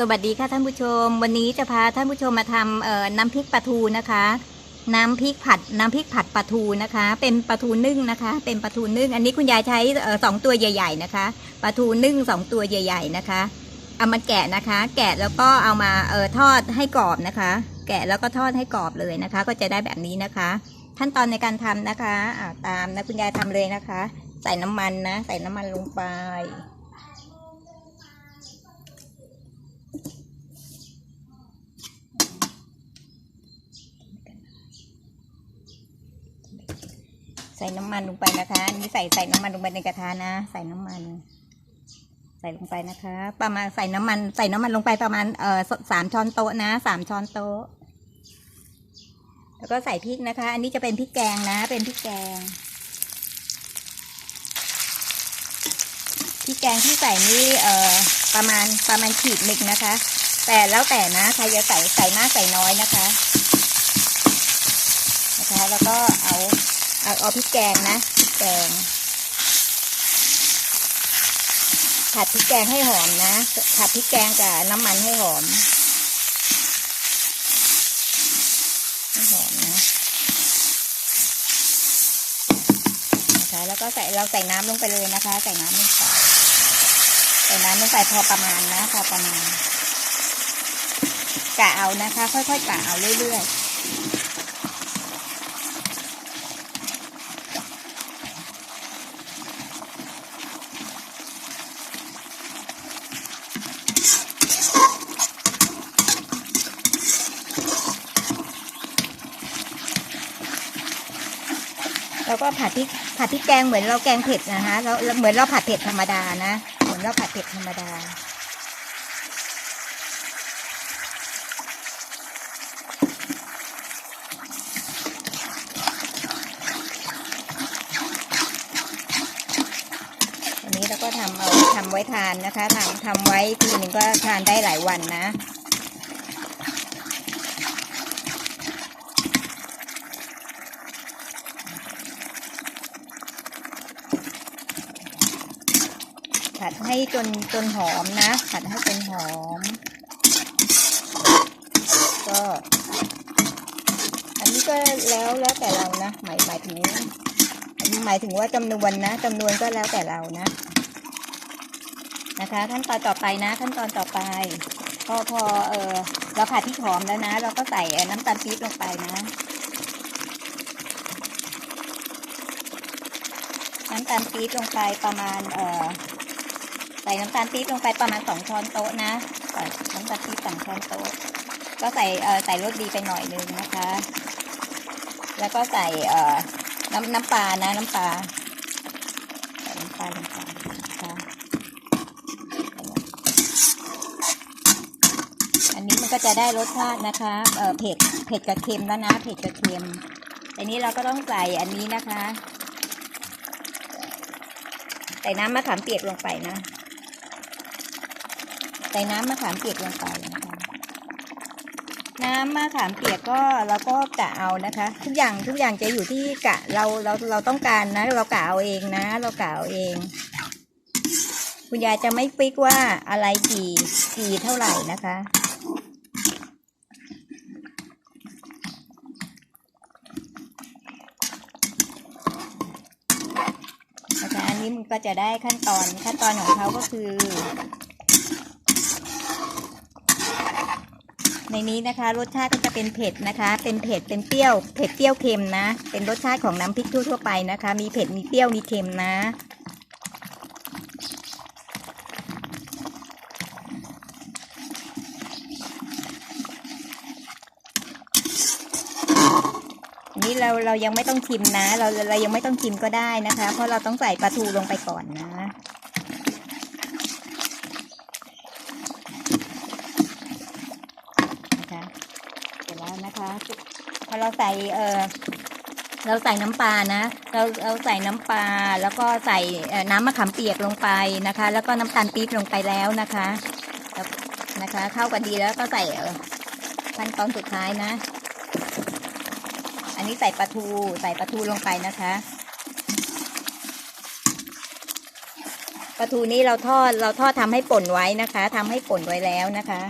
สวัสดีค่ะท่านผู้ชม วันนี้จะพาท่านผู้ชมมาทำน้ำพริกปลาทูนะคะ น้ำพริกผัดน้ำพริกผัดปลาทูนะคะ เป็นปลาทูนึ่งนะคะ เป็นปลาทูนึ่ง อันนี้คุณยายใช้สองตัวใหญ่ ๆนะคะปลาทูนึ่งสองตัวใหญ่ ๆนะคะ เอามาแกะนะคะ แกะแล้วก็เอามาเออทอดให้กรอบนะคะ แกะแล้วก็ทอดให้กรอบเลยนะคะ ก็จะได้แบบนี้นะคะ ขั้นตอนในการทำนะคะาตามนะคุณยายทำเลยนะคะ ใส่น้ำมันนะ ใส่น้ำมันลงไป ใส่น้ำมันลงไปนะคะอันนี้ใส่ใส่น้ำมันลงไปในกระทะนะ ใส่น้ำมัน ใส่ลงไปนะคะ ประมาณใส่น้ำมัน ใส่น้ำมันลงไปประมาณเอ่อสสามช้อนโต๊ะนะสามช้อนโต๊ะ แล้วก็ใส่พริกนะคะ อันนี้จะเป็นพริกแกงนะ เป็นพริกแกงพริกแกงที่ใส่นี่เอ่อประมาณประมาณขีดหนึ่งนะคะ แต่แล้วแต่นะใครจะใส่ใส่มากใส่น้อยนะคะ นะคะ แล้วก็เอา เอาเอาพริกแกงนะพริกแกง ผัดพริกแกงให้หอมนะผัดพริกแกงกับน้ำมันให้หอมให้หอมนะนะคะแล้วก็ใส่เราใส่น้ำลงไปเลยนะคะ ใส่น้ำลงไปใส่น้ำลงไปพอประมาณนะพอประมาณกะเอานะคะ ค่อยๆกะเอาเรื่อยๆ แล้วก็ผัดพริกผัดพริกแกงเหมือนเราแกงเผ็ดนะคะเราเหมือนเราผัดเผ็ดธรรมดานะเหมือนเราผัดเผ็ดธรรมดาอันนี้เราก็ทำเอาทำไว้ทานนะคะทำทำไว้ทีหนึ่งก็ทานได้หลายวันนะ ผัดให้จนจนหอมนะ ผัดให้จนหอม ก็ อันนี้ก็แล้วแล้วแต่เรานะหมายหมายถึงหมายถึงว่าจำนวนนะจำนวนก็แล้วแต่เรานะ นะคะ ขั้นตอนต่อไปนะ ขั้นตอนต่อไปพอพอเออเราผัดที่หอมแล้วนะ เราก็ใส่น้ำตาลปี๊บลงไปนะน้ำตาลปี๊บลงไปประมาณเอ่อ ส่น้ำตาลปี๊บลงไปประมาณสองช้อนโต๊ะนะใส่น้ำตาลปี๊บสองช้อนโต๊ะ ก็ใส่เอ่อใส่รสดีไปหน่อยนึงนะคะ แล้วก็ใส่เอ่อน้ำน้ำปลานะน้ำปลาใส่น้ำปลาลงไปนะคะอันนี้มันก็จะได้รสชาตินะคะเอ่อเผ็ดเผ็ดกับเค็มแล้วนะเผ็ดกับเค็มอันนี้เราก็ต้องใส่อันนี้นะคะ ใส่น้ำมะขามเปียกลงไปนะ ส่น้ำมะขามเปียกลงไปนะคะน้ำมะขามเปียกก็เราก็กะเอานะคะ ทุกอย่างทุกอย่างจะอยู่ที่กะเราเราเราต้องการนะ เรากะเอาเองนะ เรากะเอาเอง คุณยายจะไม่ฟิกว่าอะไรกี่กี่เท่าไหร่นะคะนะคะอันนี้มันก็จะได้ขั้นตอนขั้นตอนของเขาก็คือ ในนี้นะคะ รสชาติก็จะเป็นเผ็ดนะคะ เป็นเผ็ดเป็นเปรี้ยว เผ็ดเปรี้ยวเค็มนะ เป็นรสชาติของน้ำพริกทั่วๆไปนะคะ มีเผ็ดมีเปรี้ยวมีเค็มนะอันนี้เราเรายังไม่ต้องชิมนะ เราเรายังไม่ต้องชิมก็ได้นะคะ เพราะเราต้องใส่ปลาทูลงไปก่อนนะนะคะ เสร็จแล้วนะคะพอเราใส่เออเราใส่น้ำปลานะ เราเราใส่น้ำปลาแล้วก็ใส่น้ำมะขามเปียกลงไปนะคะ แล้วก็น้ำตาลปี๊บลงไปแล้วนะคะนะคะเข้ากันดีแล้วก็ใส่ขั้นตอนสุดท้ายนะ อันนี้ใส่ปลาทูใส่ปลาทูลงไปนะคะปลาทูนี้เราทอดเราทอดทำให้ป่นไว้นะคะทำให้ป่นไว้แล้วนะคะ